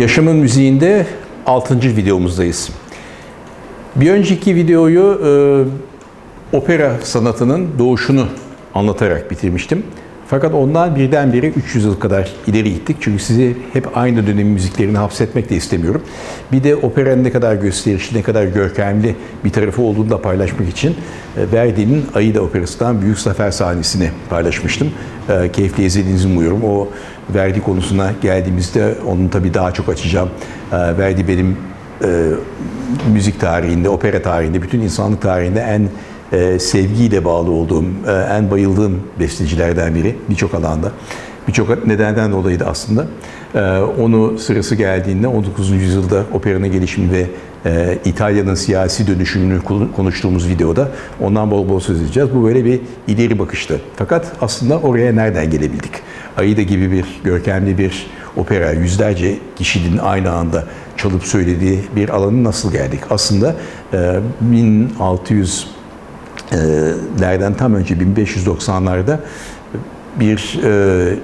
Yaşamın müziğinde 6. videomuzdayız. Bir önceki videoyu e, opera sanatının doğuşunu anlatarak bitirmiştim. Fakat ondan birdenbire 300 yıl kadar ileri gittik. Çünkü sizi hep aynı dönemin müziklerini hapsetmek de istemiyorum. Bir de operanın ne kadar gösterişli, ne kadar görkemli bir tarafı olduğunu da paylaşmak için e, Verdi'nin Aida Operası'ndan Büyük Zafer sahnesini paylaşmıştım. E, Keyifli izlediğinizi umuyorum. O Verdi konusuna geldiğimizde onu tabii daha çok açacağım. E, Verdi benim müzik tarihinde, opera tarihinde, bütün insanlık tarihinde en e, sevgiyle bağlı olduğum, e, en bayıldığım bestecilerden biri birçok alanda. Birçok nedenden dolayı da aslında. E, onu sırası geldiğinde 19. yüzyılda operanın gelişimi ve e, İtalya'nın siyasi dönüşümünü konuştuğumuz videoda ondan bol bol söz edeceğiz. Bu böyle bir ileri bakıştı. Fakat aslında oraya nereden gelebildik? Aida gibi bir görkemli bir opera, yüzlerce kişinin aynı anda çalıp söylediği bir alanı nasıl geldik? Aslında e, 1600 lerden tam önce 1590'larda bir e,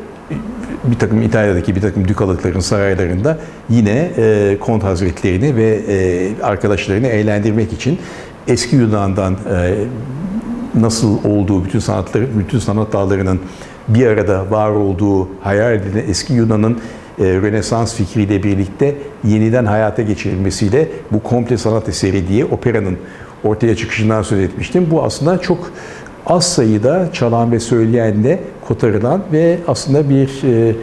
bir takım İtalya'daki bir takım dükalıkların saraylarında yine e, kont hazretlerini ve e, arkadaşlarını eğlendirmek için eski Yunan'dan e, nasıl olduğu bütün sanatları, bütün sanat dallarının bir arada var olduğu hayal edilen eski Yunan'ın e, Rönesans fikriyle birlikte yeniden hayata geçirilmesiyle bu komple sanat eseri diye operanın ortaya çıkışından söz etmiştim. Bu aslında çok az sayıda çalan ve söyleyenle kotarılan ve aslında bir e,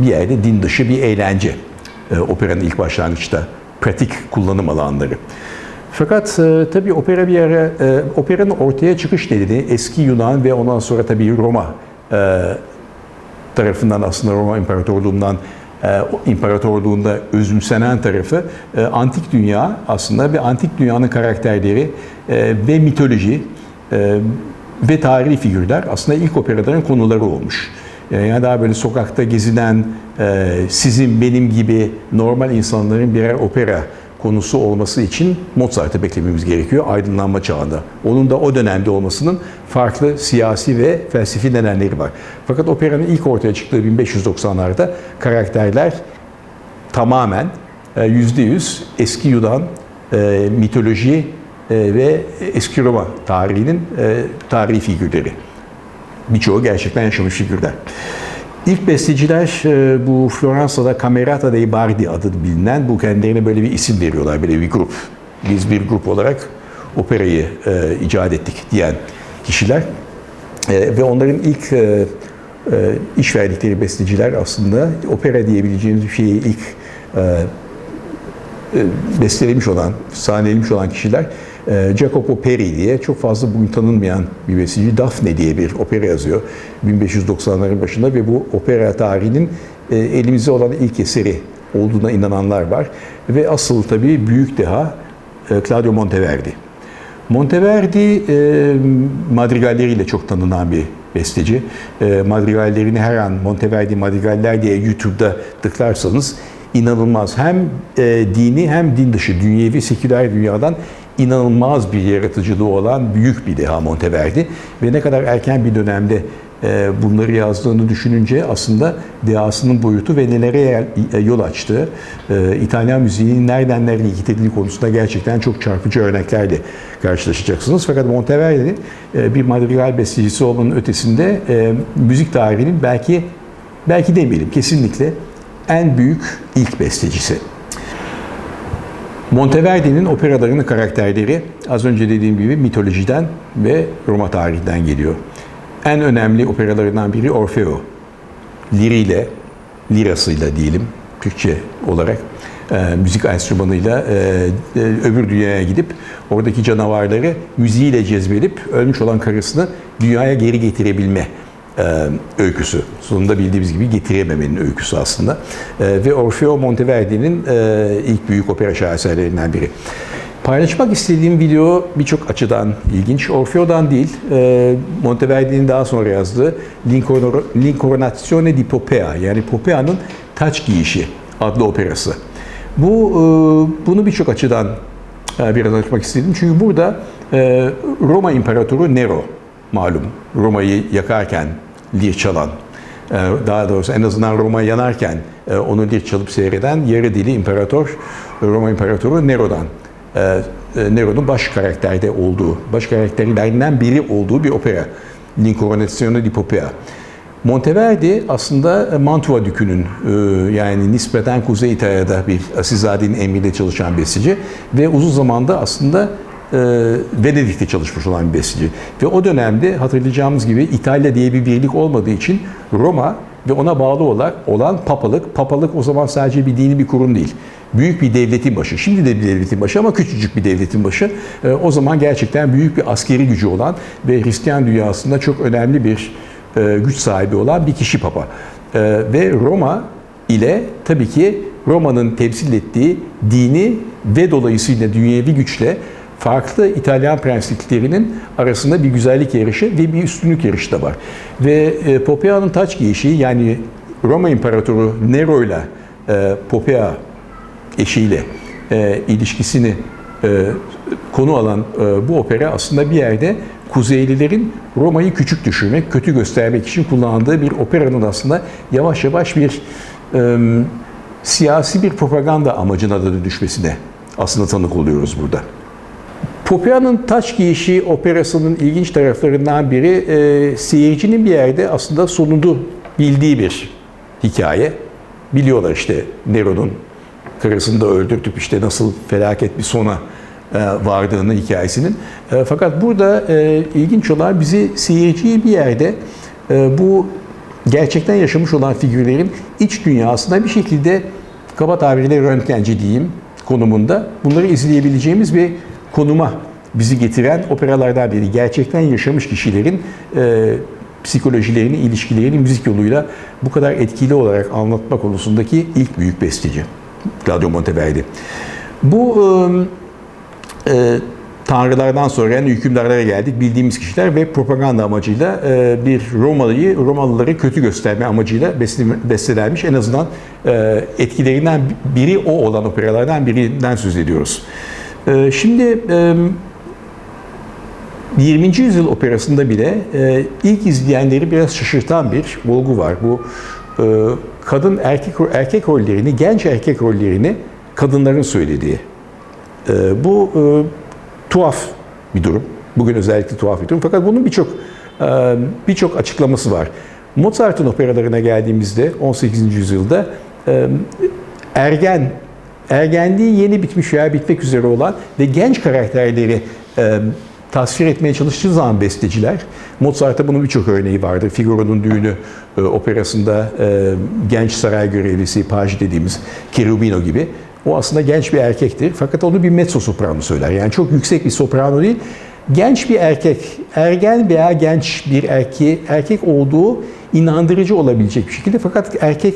bir yerde din dışı bir eğlence e, operanın ilk başlangıçta pratik kullanım alanları. Fakat e, tabii opera bir ara, e, operanın ortaya çıkış nedeni eski Yunan ve ondan sonra tabii Roma e, tarafından aslında Roma İmparatorluğu'ndan imparatorluğunda özümsenen tarafı e, antik dünya aslında bir antik dünyanın karakterleri e, ve mitoloji ve tarihi figürler aslında ilk operaların konuları olmuş. Yani daha böyle sokakta gezinen sizin benim gibi normal insanların birer opera konusu olması için Mozart'ı beklememiz gerekiyor aydınlanma çağında. Onun da o dönemde olmasının farklı siyasi ve felsefi nedenleri var. Fakat operanın ilk ortaya çıktığı 1590'larda karakterler tamamen %100 e, eski Yunan e, mitoloji e, ve eski Roma tarihinin tarihi figürleri. Birçoğu gerçekten yaşamış figürler. İlk besteciler e, bu Floransa'da Camerata dei Bardi adı bilinen bu kendilerine böyle bir isim veriyorlar, böyle bir grup. Biz bir grup olarak operayı e, icat ettik diyen kişiler. E, ve onların ilk e, e, iş verdikleri besteciler aslında opera diyebileceğimiz bir şeyi ilk e, e, bestelemiş olan, sahnelemiş olan kişiler Jacopo Peri diye çok fazla bugün tanınmayan bir besteci Daphne diye bir opera yazıyor 1590'ların başında ve bu opera tarihinin e, elimizde olan ilk eseri olduğuna inananlar var. Ve asıl tabii büyük deha Claudio Monteverdi. Monteverdi madrigalleriyle çok tanınan bir besteci. Madrigallerini her an Monteverdi madrigaller diye YouTube'da tıklarsanız inanılmaz hem dini hem din dışı dünyevi seküler dünyadan inanılmaz bir yaratıcılığı olan büyük bir deha Monteverdi ve ne kadar erken bir dönemde e, bunları yazdığını düşününce aslında dehasının boyutu ve nelere e, yol açtığı e, İtalyan müziğinin nereden nereye gittiği konusunda gerçekten çok çarpıcı örneklerle karşılaşacaksınız. Fakat Monteverdi bir madrigal bestecisi olmanın ötesinde müzik tarihinin belki belki demeyelim kesinlikle en büyük ilk bestecisi. Monteverdi'nin operalarının karakterleri az önce dediğim gibi mitolojiden ve Roma tarihinden geliyor. En önemli operalarından biri Orfeo. Liriyle, lirasıyla diyelim Türkçe olarak e, müzik enstrümanıyla e, e, öbür dünyaya gidip oradaki canavarları müziğiyle cezbedip ölmüş olan karısını dünyaya geri getirebilme öyküsü. Sonunda bildiğimiz gibi getirememenin öyküsü aslında. Ve Orfeo Monteverdi'nin ilk büyük opera şaheserlerinden biri. Paylaşmak istediğim video birçok açıdan ilginç. Orfeo'dan değil, Monteverdi'nin daha sonra yazdığı L'Incarnazione di Popea yani Popea'nın taç giyişi adlı operası. Bu bunu birçok açıdan biraz açmak istedim. Çünkü burada Roma İmparatoru Nero malum Roma'yı yakarken çalan, e, daha doğrusu en azından Roma yanarken e, onu bir çalıp seyreden yarı dili imparator, Roma İmparatoru Nero'dan e, Nero'nun baş karakterde olduğu, baş karakterlerinden biri olduğu bir opera. L'Incoronazione di Popea. Monteverdi aslında Mantua Dükü'nün yani nispeten Kuzey İtalya'da bir Asilzade'nin emriyle çalışan besteci ve uzun zamanda aslında e, Venedik'te çalışmış olan bir besteci. Ve o dönemde hatırlayacağımız gibi İtalya diye bir birlik olmadığı için Roma ve ona bağlı olan, olan papalık, papalık o zaman sadece bir dini bir kurum değil. Büyük bir devletin başı. Şimdi de bir devletin başı ama küçücük bir devletin başı. E, o zaman gerçekten büyük bir askeri gücü olan ve Hristiyan dünyasında çok önemli bir e, güç sahibi olan bir kişi papa. E, ve Roma ile tabii ki Roma'nın temsil ettiği dini ve dolayısıyla dünyevi güçle farklı İtalyan prensliklerinin arasında bir güzellik yarışı ve bir üstünlük yarışı da var. Ve e, Popea'nın taç giyişi yani Roma İmparatoru Nero ile e, Popea eşiyle e, ilişkisini e, konu alan e, bu opera aslında bir yerde Kuzeylilerin Roma'yı küçük düşürmek, kötü göstermek için kullandığı bir operanın aslında yavaş yavaş bir e, siyasi bir propaganda amacına da düşmesine aslında tanık oluyoruz burada. Popea'nın taç giyişi operasının ilginç taraflarından biri e, seyircinin bir yerde aslında sonunu bildiği bir hikaye. Biliyorlar işte Nero'nun karısını da öldürtüp işte nasıl felaket bir sona e, vardığını hikayesinin. E, fakat burada e, ilginç olan bizi seyirciyi bir yerde bu gerçekten yaşamış olan figürlerin iç dünyasında bir şekilde kaba tabirle röntgenci diyeyim konumunda bunları izleyebileceğimiz bir konuma bizi getiren operalardan biri. Gerçekten yaşamış kişilerin e, psikolojilerini, ilişkilerini müzik yoluyla bu kadar etkili olarak anlatma konusundaki ilk büyük besteci. Claudio Monteverdi. Bu e, e, tanrılardan sonra yani hükümdarlara geldik. Bildiğimiz kişiler ve propaganda amacıyla e, bir Romalı'yı, Romalıları kötü gösterme amacıyla bestelenmiş. En azından e, etkilerinden biri o olan operalardan birinden söz ediyoruz. E, şimdi e, 20. yüzyıl operasında bile e, ilk izleyenleri biraz şaşırtan bir olgu var. Bu e, kadın erkek erkek rollerini, genç erkek rollerini kadınların söylediği. E, bu tuhaf bir durum. Bugün özellikle tuhaf bir durum. Fakat bunun birçok birçok açıklaması var. Mozart'ın operalarına geldiğimizde 18. yüzyılda ergen ergenliği yeni bitmiş veya bitmek üzere olan ve genç karakterleri e, tasvir etmeye çalıştığı zaman besteciler, Mozart'ta bunun birçok örneği vardır. Figaro'nun Düğünü e, operasında e, genç saray görevlisi, paj dediğimiz Cherubino gibi. O aslında genç bir erkektir. Fakat onu bir mezzo soprano söyler. Yani çok yüksek bir soprano değil. Genç bir erkek, ergen veya genç bir erkeği, erkek olduğu inandırıcı olabilecek bir şekilde fakat erkek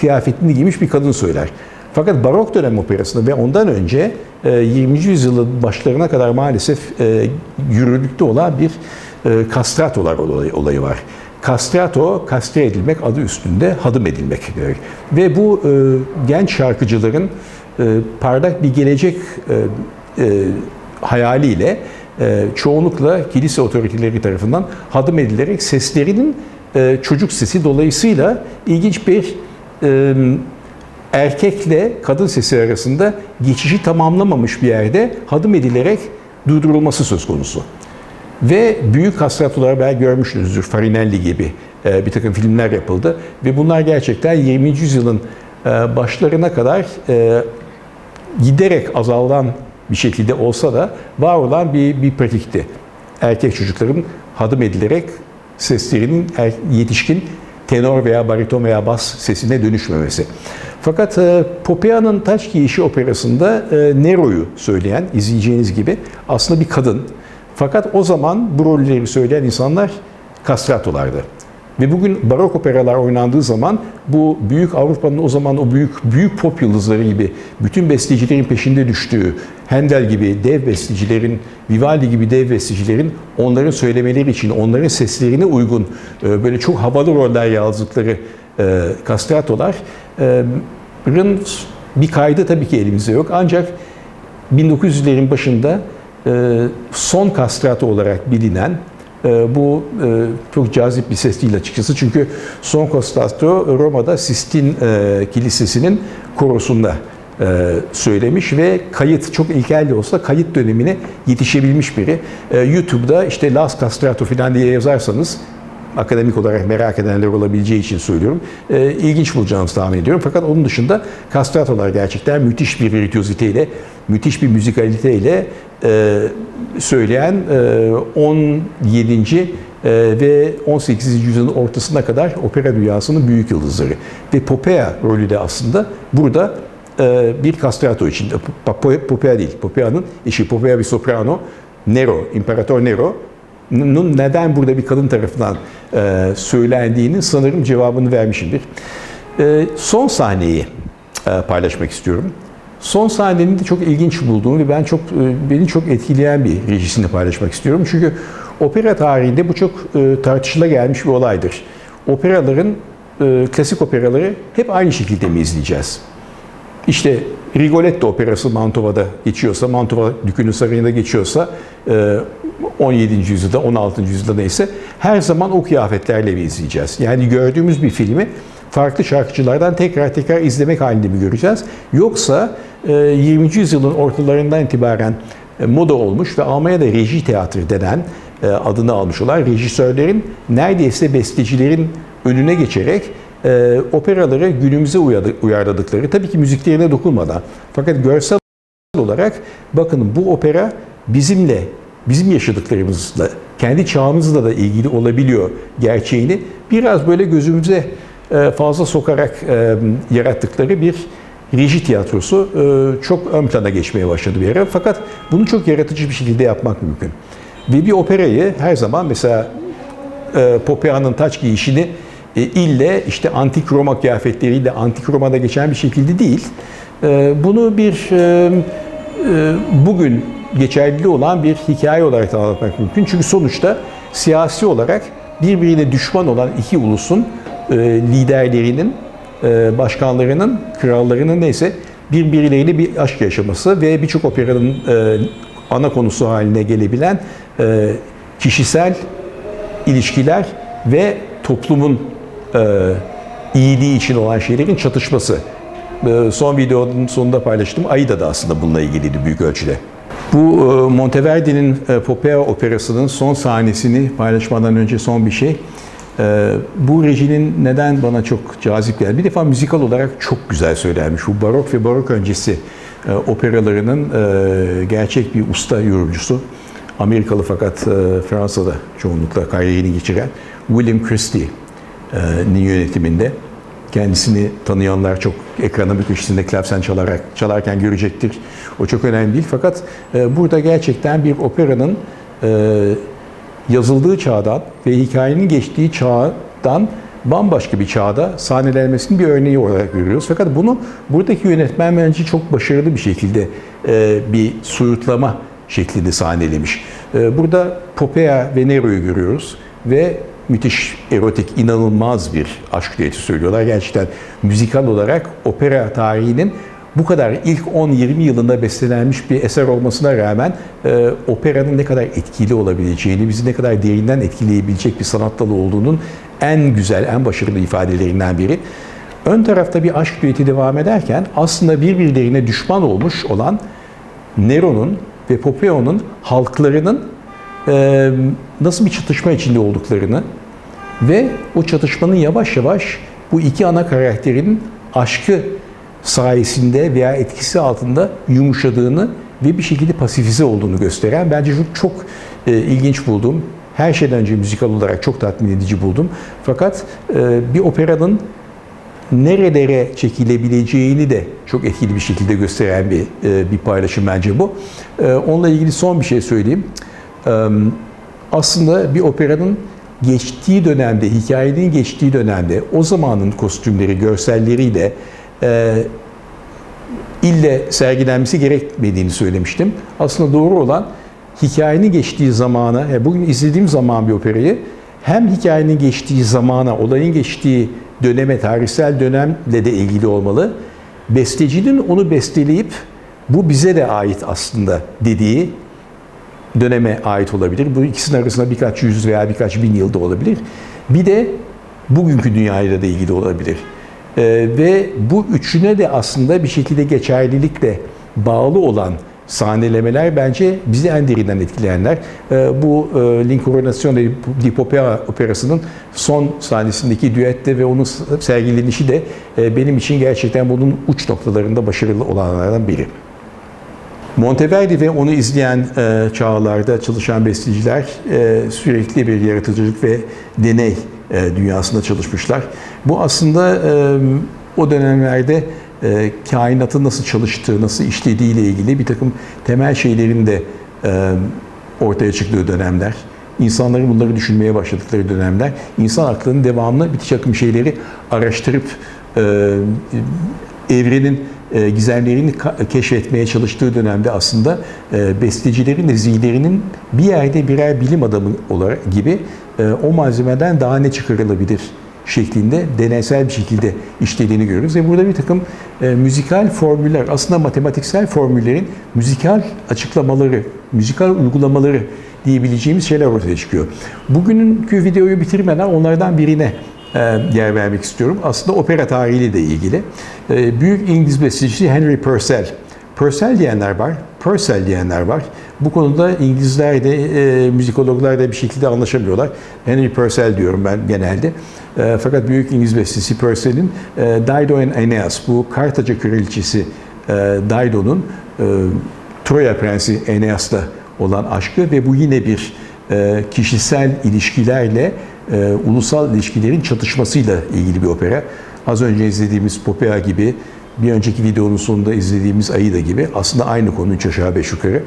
kıyafetini giymiş bir kadın söyler. Fakat barok dönem operasında ve ondan önce 20. E, yüzyılın başlarına kadar maalesef e, yürürlükte olan bir e, kastratolar olayı var. Kastrato, kastre edilmek adı üstünde hadım edilmek. Ve bu genç şarkıcıların parlak bir gelecek hayaliyle çoğunlukla kilise otoriteleri tarafından hadım edilerek seslerinin çocuk sesi dolayısıyla ilginç bir erkekle kadın sesi arasında geçişi tamamlamamış bir yerde hadım edilerek durdurulması söz konusu. Ve büyük hasratlar belki görmüşsünüzdür. Farinelli gibi e, bir takım filmler yapıldı. Ve bunlar gerçekten 20. yüzyılın e, başlarına kadar e, giderek azalan bir şekilde olsa da var olan bir, bir pratikti. Erkek çocukların hadım edilerek seslerinin er, yetişkin tenor veya bariton veya bas sesine dönüşmemesi. Fakat e, Popea'nın Taç Giyişi operasında e, Nero'yu söyleyen, izleyeceğiniz gibi aslında bir kadın. Fakat o zaman bu rolleri söyleyen insanlar kastratolardı. Ve bugün barok operalar oynandığı zaman bu büyük Avrupa'nın o zaman o büyük büyük pop yıldızları gibi bütün bestecilerin peşinde düştüğü Handel gibi dev bestecilerin, Vivaldi gibi dev bestecilerin onların söylemeleri için onların seslerine uygun e, böyle çok havalı roller yazdıkları e, kastratoların bir kaydı tabii ki elimizde yok. Ancak 1900'lerin başında son kastrato olarak bilinen E, bu e, çok cazip bir ses değil açıkçası. Çünkü Son Costato Roma'da Sistine e, Kilisesi'nin korosunda e, söylemiş ve kayıt çok ilkel de olsa kayıt dönemine yetişebilmiş biri. E, YouTube'da işte Las Castrato falan diye yazarsanız akademik olarak merak edenler olabileceği için söylüyorum. E, ilginç bulacağınızı tahmin ediyorum. Fakat onun dışında kastratolar gerçekten müthiş bir virtüoziteyle, müthiş bir müzikaliteyle e, söyleyen e, 17. e, ve 18. yüzyılın ortasına kadar opera dünyasının büyük yıldızları. Ve Popea rolü de aslında burada e, bir castrato için. Pope- Popea değil, Popea'nın eşi Popea bir soprano, Nero, İmparator Nero neden burada bir kadın tarafından e, söylendiğinin sanırım cevabını vermişimdir. E, son sahneyi e, paylaşmak istiyorum. Son sahnenin de çok ilginç bulduğum ve ben çok e, beni çok etkileyen bir rejisini paylaşmak istiyorum. Çünkü opera tarihinde bu çok e, tartışıla gelmiş bir olaydır. Operaların e, klasik operaları hep aynı şekilde mi izleyeceğiz? İşte Rigoletto operası Mantova'da geçiyorsa, Mantova Dükünün Sarayı'nda geçiyorsa, 17. yüzyılda, 16. yüzyılda neyse her zaman o kıyafetlerle mi izleyeceğiz? Yani gördüğümüz bir filmi farklı şarkıcılardan tekrar tekrar izlemek halinde mi göreceğiz? Yoksa e, 20. yüzyılın ortalarından itibaren e, moda olmuş ve Almanya'da reji tiyatro denen e, adını almış olan rejisörlerin neredeyse bestecilerin önüne geçerek e, operaları günümüze uyarladıkları, tabii ki müziklerine dokunmadan fakat görsel olarak bakın bu opera bizimle, bizim yaşadıklarımızla, kendi çağımızla da ilgili olabiliyor gerçeğini biraz böyle gözümüze e, fazla sokarak e, yarattıkları bir reji tiyatrosu e, çok ön plana geçmeye başladı bir ara. Fakat bunu çok yaratıcı bir şekilde yapmak mümkün. Ve bir operayı her zaman mesela Popea'nın taç giyişini ille işte antik Roma kıyafetleriyle antik Roma'da geçen bir şekilde değil. Bunu bir bugün geçerli olan bir hikaye olarak da anlatmak mümkün. Çünkü sonuçta siyasi olarak birbirine düşman olan iki ulusun e, liderlerinin, e, başkanlarının, krallarının neyse birbirleriyle bir aşk yaşaması ve birçok operanın e, ana konusu haline gelebilen e, kişisel ilişkiler ve toplumun e, iyiliği için olan şeylerin çatışması. E, son videonun sonunda paylaştım. Aida da aslında bununla ilgiliydi büyük ölçüde. Bu e, Monteverdi'nin e, Popea operasının son sahnesini paylaşmadan önce son bir şey. E, bu rejinin neden bana çok cazip geldi? Bir defa müzikal olarak çok güzel söylenmiş. Bu barok ve barok öncesi operalarının gerçek bir usta yorumcusu. Amerikalı fakat Fransa'da çoğunlukla kariyerini geçiren William Christie'nin yönetiminde. Kendisini tanıyanlar çok ekrana bir köşesinde klavsen çalarak çalarken görecektir. O çok önemli değil. Fakat e, burada gerçekten bir operanın e, yazıldığı çağdan ve hikayenin geçtiği çağdan bambaşka bir çağda sahnelenmesinin bir örneği olarak görüyoruz. Fakat bunu buradaki yönetmen bence çok başarılı bir şekilde e, bir soyutlama şeklinde sahnelemiş. E, burada Popea ve Nero'yu görüyoruz ve müthiş erotik, inanılmaz bir aşk düeti söylüyorlar. Gerçekten müzikal olarak opera tarihinin bu kadar ilk 10-20 yılında bestelenmiş bir eser olmasına rağmen e, operanın ne kadar etkili olabileceğini, bizi ne kadar derinden etkileyebilecek bir sanat dalı olduğunun en güzel, en başarılı ifadelerinden biri. Ön tarafta bir aşk düeti devam ederken aslında birbirlerine düşman olmuş olan Nero'nun ve Popeo'nun halklarının nasıl bir çatışma içinde olduklarını ve o çatışmanın yavaş yavaş bu iki ana karakterin aşkı sayesinde veya etkisi altında yumuşadığını ve bir şekilde pasifize olduğunu gösteren bence çok, çok e, ilginç buldum. Her şeyden önce müzikal olarak çok tatmin edici buldum. Fakat e, bir operanın nerelere çekilebileceğini de çok etkili bir şekilde gösteren bir e, bir paylaşım bence bu. E, onunla ilgili son bir şey söyleyeyim. E, aslında bir operanın geçtiği dönemde, hikayenin geçtiği dönemde o zamanın kostümleri, görselleriyle e, ille sergilenmesi gerekmediğini söylemiştim. Aslında doğru olan hikayenin geçtiği zamana, yani bugün izlediğim zaman bir operayı hem hikayenin geçtiği zamana, olayın geçtiği döneme, tarihsel dönemle de ilgili olmalı. Bestecinin onu besteleyip bu bize de ait aslında dediği döneme ait olabilir. Bu ikisinin arasında birkaç yüz veya birkaç bin yılda olabilir. Bir de bugünkü dünyayla da ilgili olabilir. Ee, ve bu üçüne de aslında bir şekilde geçerlilikle bağlı olan sahnelemeler bence bizi en derinden etkileyenler. Ee, bu e, L'Incoronation di Popea operasının son sahnesindeki düette ve onun sergilenişi de e, benim için gerçekten bunun uç noktalarında başarılı olanlardan biri. Monteverdi ve onu izleyen e, çağlarda çalışan besteciler e, sürekli bir yaratıcılık ve deney e, dünyasında çalışmışlar. Bu aslında e, o dönemlerde e, kainatın nasıl çalıştığı, nasıl işlediği ile ilgili bir takım temel şeylerin de e, ortaya çıktığı dönemler. İnsanların bunları düşünmeye başladıkları dönemler. İnsan aklının devamlı bir takım şeyleri araştırıp e, evrenin gizemlerini ka- keşfetmeye çalıştığı dönemde aslında e, bestecilerin de zihirlerinin bir yerde birer bilim adamı olarak gibi e, o malzemeden daha ne çıkarılabilir şeklinde deneysel bir şekilde işlediğini görürüz. Ve burada bir takım e, müzikal formüller, aslında matematiksel formüllerin müzikal açıklamaları, müzikal uygulamaları diyebileceğimiz şeyler ortaya çıkıyor. Bugünkü videoyu bitirmeden onlardan birine e, yer vermek istiyorum. Aslında opera tarihiyle de ilgili. E, büyük İngiliz bestecisi Henry Purcell. Purcell diyenler var, Purcell diyenler var. Bu konuda İngilizler de, e, müzikologlar da bir şekilde anlaşamıyorlar. Henry Purcell diyorum ben genelde. E, fakat büyük İngiliz bestesi Purcell'in e, Dido and Aeneas, bu Kartaca kraliçesi e, Dido'nun e, Troya prensi Aeneas'la olan aşkı ve bu yine bir e, kişisel ilişkilerle e, ulusal ilişkilerin çatışmasıyla ilgili bir opera. Az önce izlediğimiz Popea gibi, bir önceki videonun sonunda izlediğimiz Aida gibi aslında aynı konu üç aşağı beş yukarı.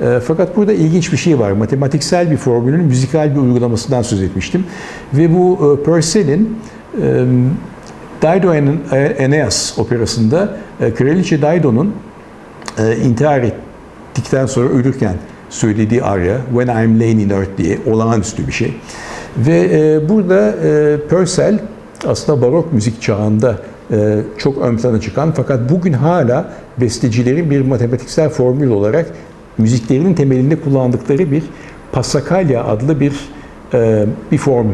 E, fakat burada ilginç bir şey var. Matematiksel bir formülün müzikal bir uygulamasından söz etmiştim. Ve bu e, Purcell'in e, Dido and Aeneas operasında e, Kraliçe Dido'nun e, intihar ettikten sonra ölürken söylediği arya When I'm Laying in Earth diye olağanüstü bir şey. Ve e, burada e, Purcell aslında barok müzik çağında e, çok ön plana çıkan fakat bugün hala bestecilerin bir matematiksel formül olarak müziklerinin temelinde kullandıkları bir Passacaglia adlı bir e, bir form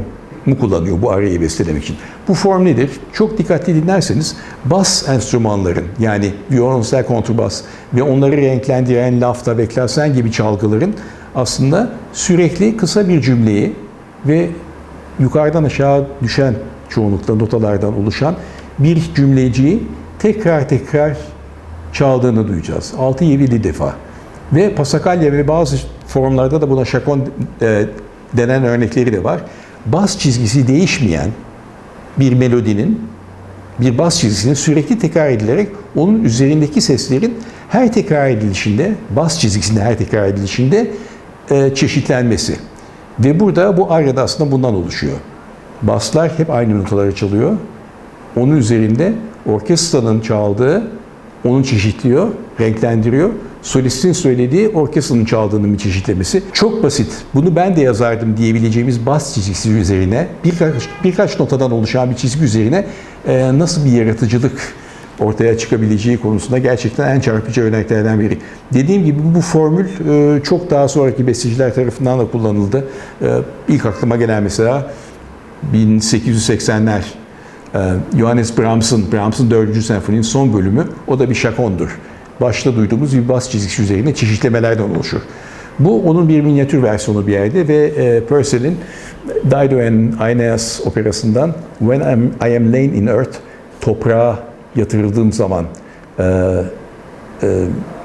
mu kullanıyor bu aryayı bestelemek için. Bu form nedir? Çok dikkatli dinlerseniz bas enstrümanların yani violonsel kontrbas ve onları renklendiren lafta ve klasen gibi çalgıların aslında sürekli kısa bir cümleyi ve yukarıdan aşağı düşen çoğunlukla notalardan oluşan bir cümleciyi tekrar tekrar çaldığını duyacağız. 6-7 defa. Ve Passacaglia ve bazı formlarda da buna şakon e, denen örnekleri de var. Bas çizgisi değişmeyen bir melodinin bir bas çizgisinin sürekli tekrar edilerek onun üzerindeki seslerin her tekrar edilişinde, bas çizgisinde her tekrar edilişinde e, çeşitlenmesi. Ve burada bu aryada aslında bundan oluşuyor. Baslar hep aynı notaları çalıyor. Onun üzerinde orkestranın çaldığı onu çeşitliyor, renklendiriyor. Solistin söylediği orkestranın çaldığının bir çeşitlemesi. Çok basit. Bunu ben de yazardım diyebileceğimiz bas çizgisi üzerine birkaç, birkaç notadan oluşan bir çizgi üzerine e, nasıl bir yaratıcılık ortaya çıkabileceği konusunda gerçekten en çarpıcı örneklerden biri. Dediğim gibi bu formül e, çok daha sonraki besteciler tarafından da kullanıldı. E, ilk aklıma gelen mesela 1880'ler e, Johannes Brahms'ın Brahms'ın 4. senfoninin son bölümü o da bir şakondur. Başta duyduğumuz bir bas çizgisi üzerine çeşitlemelerden oluşur. Bu onun bir minyatür versiyonu bir yerde ve e, Purcell'in Dido and Aeneas operasından When I'm, I Am Laying in Earth toprağa yatırıldığım zaman e, e,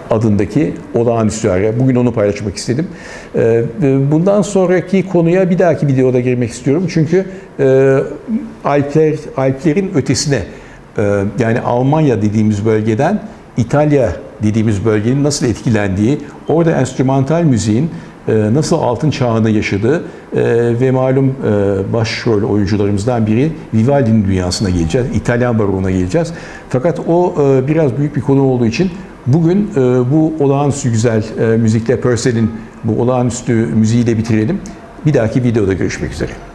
adındaki olağanüstü arya. Bugün onu paylaşmak istedim. E, bundan sonraki konuya bir dahaki videoda girmek istiyorum. Çünkü e, Alpler, Alplerin ötesine e, yani Almanya dediğimiz bölgeden İtalya dediğimiz bölgenin nasıl etkilendiği, orada enstrümantal müziğin e, nasıl altın çağını yaşadığı e, ve malum e, başrol oyuncularımızdan biri Vivaldi'nin dünyasına geleceğiz, İtalyan baroğuna geleceğiz. Fakat o biraz büyük bir konu olduğu için bugün bu olağanüstü güzel müzikle Purcell'in bu olağanüstü müziğiyle bitirelim. Bir dahaki videoda görüşmek üzere.